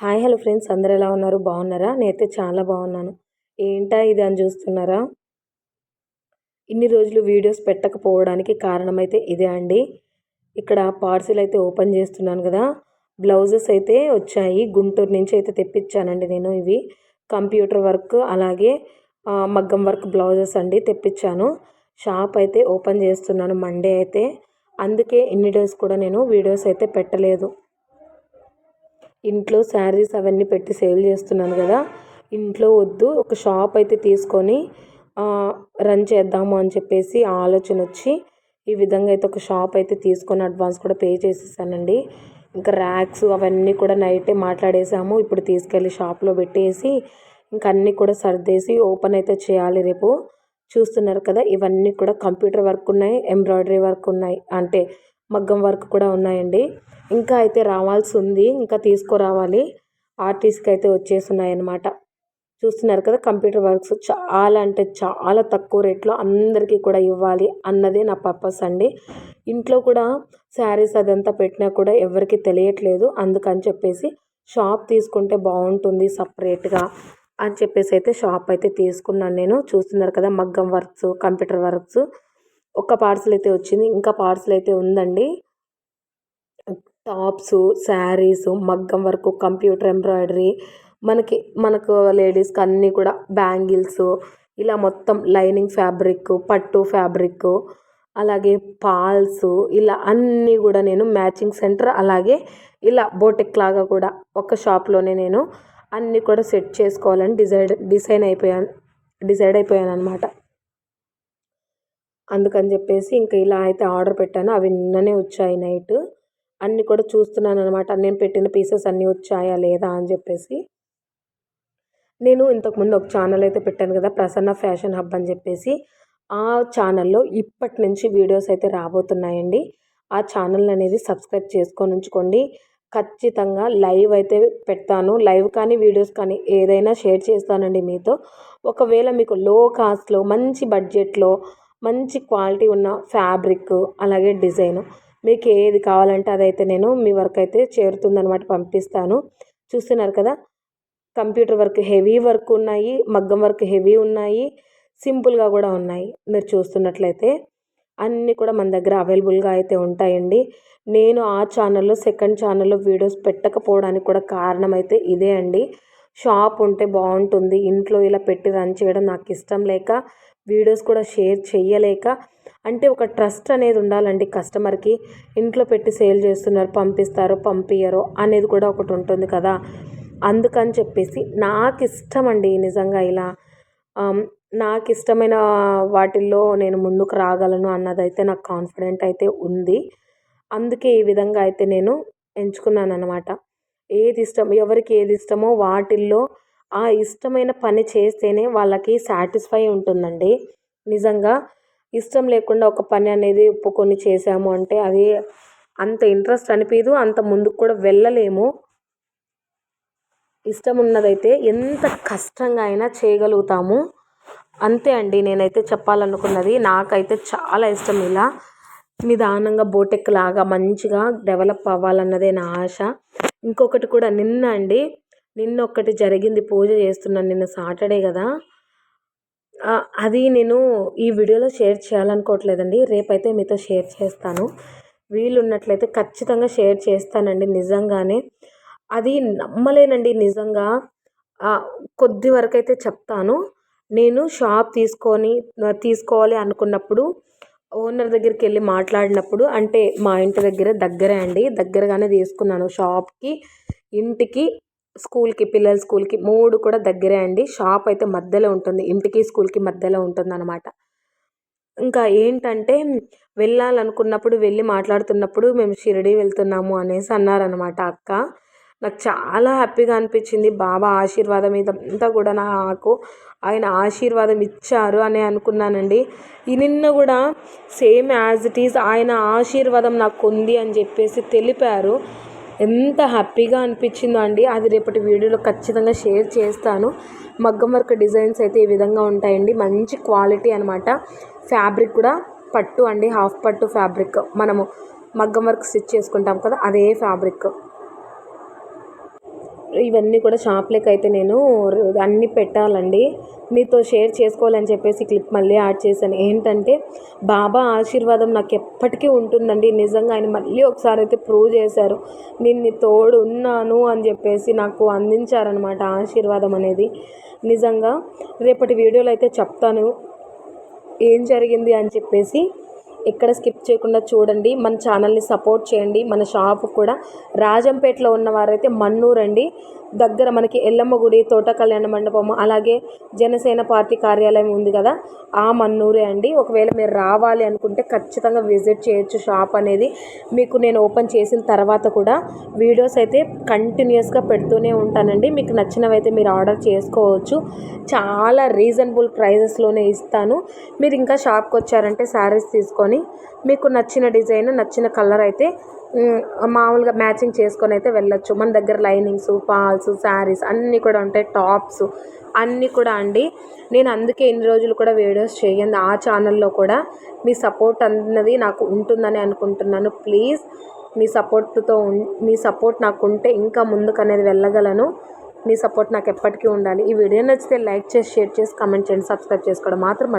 Hi hello friends. అందరు ఎలా ఉన్నారు? బాగున్నారా? నేనైతే చాలా బాగున్నాను. ఏంటా ఇది అని చూస్తున్నారా? ఇన్ని రోజులు వీడియోస్ పెట్టకపోవడానికి కారణమైతే ఇదే అండి. ఇక్కడ పార్సిల్ అయితే ఓపెన్ చేస్తున్నాను కదా. బ్లౌజెస్ అయితే వచ్చాయి. గుంటూరు నుంచి అయితే తెప్పించానండి నేను ఇవి. కంప్యూటర్ వర్క్ అలాగే మగ్గం వర్క్ బ్లౌజెస్ అండి తెప్పించాను. షాప్ అయితే ఓపెన్ చేస్తున్నాను మండే అయితే. అందుకే ఇన్ని డేస్ కూడా నేను వీడియోస్ అయితే పెట్టలేదు. ఇంట్లో శారీస్ అవన్నీ పెట్టి సేల్ చేస్తున్నాను కదా ఇంట్లో వద్దు ఒక షాప్ అయితే తీసుకొని రన్ చేద్దాము అని చెప్పేసి ఆలోచన వచ్చి ఈ విధంగా అయితే ఒక షాప్ అయితే తీసుకొని అడ్వాన్స్ కూడా పే చేసేసానండి. ఇంకా ర్యాక్స్ అవన్నీ కూడా నైటే మాట్లాడేసాము ఇప్పుడు తీసుకెళ్ళి షాప్లో పెట్టేసి ఇంకా అన్నీ కూడా సర్దేసి ఓపెన్ అయితే చేయాలి రేపు. చూస్తున్నారు కదా ఇవన్నీ కూడా కంప్యూటర్ వర్క్ ఉన్నాయి ఎంబ్రాయిడరీ వర్క్ ఉన్నాయి అంటే మగ్గం వర్క్ కూడా ఉన్నాయండి. ఇంకా అయితే రావాల్సి ఉంది ఇంకా తీసుకురావాలి. ఆర్టిస్ట్కి అయితే వచ్చేస్తున్నాయన్నమాట. చూస్తున్నారు కదా కంప్యూటర్ వర్క్స్ చాలా అంటే చాలా తక్కువ రేట్లో అందరికీ కూడా ఇవ్వాలి అన్నదే నా పర్పస్ అండి. ఇంట్లో కూడా శారీస్ అదంతా పెట్టినా కూడా ఎవరికి తెలియట్లేదు. అందుకని చెప్పేసి షాప్ తీసుకుంటే బాగుంటుంది సపరేట్గా అని చెప్పేసి అయితే షాప్ అయితే తీసుకున్నాను నేను. చూస్తున్నారు కదా మగ్గం వర్క్స్ కంప్యూటర్ వర్క్స్. ఒక పార్సల్ అయితే వచ్చింది. ఇంకా పార్సల్ అయితే ఉందండి. టాప్స్ శారీస్ మగ్గం వర్క్ కంప్యూటర్ ఎంబ్రాయిడరీ మనకి మనకు లేడీస్కి అన్నీ కూడా బ్యాంగిల్స్ ఇలా మొత్తం లైనింగ్ ఫ్యాబ్రిక్ పట్టు ఫ్యాబ్రిక్ అలాగే పాల్స్ ఇలా అన్నీ కూడా నేను మ్యాచింగ్ సెంటర్ అలాగే ఇలా బోటెక్ లాగా కూడా ఒక షాప్లోనే నేను అన్నీ కూడా సెట్ చేసుకోవాలని డిసైడ్ డిసైన్ అయిపోయాను డిసైడ్ అయిపోయాను అనమాట అందుకని చెప్పేసి ఇంకా ఇలా అయితే ఆర్డర్ పెట్టాను. అవి నిన్ననే వచ్చాయి నైట్. అన్నీ కూడా చూస్తున్నాను అనమాట నేను పెట్టిన పీసెస్ అన్నీ వచ్చాయా లేదా అని చెప్పేసి. నేను ఇంతకుముందు ఒక ఛానల్ అయితే పెట్టాను కదా ప్రసన్న ఫ్యాషన్ హబ్ అని చెప్పేసి. ఆ ఛానల్లో ఇప్పటి నుంచి వీడియోస్ అయితే రాబోతున్నాయండి. ఆ ఛానల్ అనేది సబ్స్క్రైబ్ చేసుకొని ఉంచుకోండి. ఖచ్చితంగా లైవ్ అయితే పెడతాను. లైవ్ కానీ వీడియోస్ కానీ ఏదైనా షేర్ చేస్తానండి మీతో. ఒకవేళ మీకు లో కాస్ట్లో మంచి బడ్జెట్లో మంచి క్వాలిటీ ఉన్న ఫ్యాబ్రిక్ అలాగే డిజైన్ మీకు ఏది కావాలంటే అదైతే నేను మీ వర్క్ అయితే చేరుతుందనమాట పంపిస్తాను. చూస్తున్నారు కదా కంప్యూటర్ వర్క్ హెవీ వర్క్ ఉన్నాయి మగ్గం వర్క్ హెవీ ఉన్నాయి సింపుల్గా కూడా ఉన్నాయి. మీరు చూస్తున్నట్లయితే అన్నీ కూడా మన దగ్గర అవైలబుల్గా అయితే ఉంటాయండి. నేను ఆ ఛానల్లో సెకండ్ ఛానల్లో వీడియోస్ పెట్టకపోవడానికి కూడా కారణం అయితే ఇదే అండి. షాప్ ఉంటే బాగుంటుంది ఇంట్లో ఇలా పెట్టి రన్ చేయడం నాకు ఇష్టం లేక వీడియోస్ కూడా షేర్ చేయలేక అంటే ఒక ట్రస్ట్ అనేది ఉండాలండి కస్టమర్కి. ఇంట్లో పెట్టి సేల్ చేస్తున్నారు పంపిస్తారు పంపించరు అనేది కూడా ఒకటి ఉంటుంది కదా. అందుకని చెప్పేసి నాకు ఇష్టం అండి నిజంగా ఇలా. నాకు ఇష్టమైన వాటిల్లో నేను ముందుకు రాగలను అన్నదైతే నాకు కాన్ఫిడెంట్ అయితే ఉంది. అందుకే ఈ విధంగా అయితే నేను ఎంచుకున్నాను అనమాట ఏది ఇష్టం ఎవరికి ఏది ఇష్టమో వాటిల్లో ఆ ఇష్టమైన పని చేస్తేనే వాళ్ళకి సాటిస్ఫై ఉంటుందండి. నిజంగా ఇష్టం లేకుండా ఒక పని అనేది ఒప్పుకొని చేసాము అంటే అది అంత ఇంట్రెస్ట్ అనిపించదు అంత ముందుకు కూడా వెళ్ళలేము. ఇష్టం ఉన్నదైతే ఎంత కష్టంగా అయినా చేయగలుగుతాము. అంతే అండి నేనైతే చెప్పాలనుకున్నది. నాకైతే చాలా ఇష్టం ఇలా నిదానంగా బోటెక్ లాగా మంచిగా డెవలప్ అవ్వాలన్నదే నా ఆశ. ఇంకొకటి కూడా నిన్న అండి నిన్న ఒక్కటి జరిగింది పూజ చేస్తున్నాను నిన్న సాటర్డే కదా. అది నేను ఈ వీడియోలో షేర్ చేయాలనుకోవట్లేదండి. రేపైతే మీతో షేర్ చేస్తాను. వీలు ఉన్నట్లయితే ఖచ్చితంగా షేర్ చేస్తానండి నిజంగానే. అది నమ్మలేనండి నిజంగా. కొద్ది వరకు అయితే చెప్తాను. నేను షాప్ తీసుకొని తీసుకోవాలి అనుకున్నప్పుడు ఓనర్ దగ్గరికి వెళ్ళి మాట్లాడినప్పుడు అంటే మా ఇంటి దగ్గర దగ్గరే అండి. దగ్గరగానే తీసుకున్నాను షాప్కి ఇంటికి. స్కూల్కి పిల్లల స్కూల్కి మూడు కూడా దగ్గరే అండి. షాప్ అయితే మధ్యలో ఉంటుంది. ఇంటికి స్కూల్కి మధ్యలో ఉంటుంది అనమాట ఇంకా ఏంటంటే వెళ్ళాలనుకున్నప్పుడు వెళ్ళి మాట్లాడుతున్నప్పుడు మేము షిరిడి వెళ్తున్నాము అనేసి అన్నారనమాట అక్క. నాకు చాలా హ్యాపీగా అనిపించింది. బాబా ఆశీర్వాదం ఇదంతా కూడా నాకు. ఆయన ఆశీర్వాదం ఇచ్చారు అని అనుకున్నానండి. ఈ నిన్న కూడా సేమ్ యాజ్ ఇట్ ఈజ్ ఆయన ఆశీర్వాదం నాకు ఉంది అని చెప్పేసి తెలిపారు. ఎంత హ్యాపీగా అనిపించిందో అండి. అది రేపటి వీడియోలో ఖచ్చితంగా షేర్ చేస్తాను. మగ్గం వర్క్ డిజైన్స్ అయితే ఈ విధంగా ఉంటాయండి. మంచి క్వాలిటీ అనమాట ఫ్యాబ్రిక్ కూడా పట్టు అండి. హాఫ్ పట్టు ఫ్యాబ్రిక్. మనము మగ్గం వర్క్ స్టిచ్ చేసుకుంటాం కదా అదే ఫ్యాబ్రిక్. ఇవన్నీ కూడా షాప్లోకి అయితే నేను అన్నీ పెట్టాలండి. మీతో షేర్ చేసుకోవాలని చెప్పేసి క్లిప్ మళ్ళీ యాడ్ చేశాను. ఏంటంటే బాబా ఆశీర్వాదం నాకు ఎప్పటికీ ఉంటుందండి. నిజంగా ఆయన మళ్ళీ ఒకసారి అయితే ప్రూవ్ చేశారు. నేను నీ తోడు ఉన్నాను అని చెప్పేసి నాకు అందించారనమాట ఆశీర్వాదం అనేది. నిజంగా రేపటి వీడియోలో అయితే చెప్తాను. ఏం జరిగింది అని చెప్పేసి ఎక్కడ స్కిప్ చేయకుండా చూడండి. మన ఛానల్ని సపోర్ట్ చేయండి. మన షాప్ కూడా రాజంపేటలో ఉన్నవారైతే మన్నూరు అండి. దగ్గర మనకి ఎల్లమ్మ గుడి తోట కళ్యాణ మండపం అలాగే జనసేన పార్టీ కార్యాలయం ఉంది కదా. ఆ మన్నూరే అండి. ఒకవేళ మీరు రావాలి అనుకుంటే ఖచ్చితంగా విజిట్ చేయొచ్చు షాప్ అనేది. మీకు నేను ఓపెన్ చేసిన తర్వాత కూడా వీడియోస్ అయితే కంటిన్యూస్గా పెడుతూనే ఉంటానండి. మీకు నచ్చినవైతే మీరు ఆర్డర్ చేసుకోవచ్చు. చాలా రీజనబుల్ ప్రైజెస్లోనే ఇస్తాను. మీరు ఇంకా షాప్కి వచ్చారంటే శారీస్ తీసుకొని మీకు నచ్చిన డిజైన్ నచ్చిన కలర్ అయితే మామూలుగా మ్యాచింగ్ చేసుకొని అయితే వెళ్ళొచ్చు. మన దగ్గర లైనింగ్స్ ఫాల్స్ శారీస్ అన్నీ కూడా ఉంటాయి. టాప్స్ అన్నీ కూడా అండి. నేను అందుకే ఇన్ని రోజులు కూడా వీడియోస్ చేయండి. ఆ ఛానల్లో కూడా మీ సపోర్ట్ అన్నది నాకు ఉంటుందని అనుకుంటున్నాను. ప్లీజ్ మీ సపోర్ట్తో మీ సపోర్ట్ నాకు ఉంటే ఇంకా ముందుకు అనేది వెళ్ళగలను. మీ సపోర్ట్ నాకు ఎప్పటికీ ఉండాలి. ఈ వీడియో నచ్చితే లైక్ చేసి షేర్ చేసి కమెంట్ చేయండి. సబ్స్క్రైబ్ చేసుకోవడం మాత్రం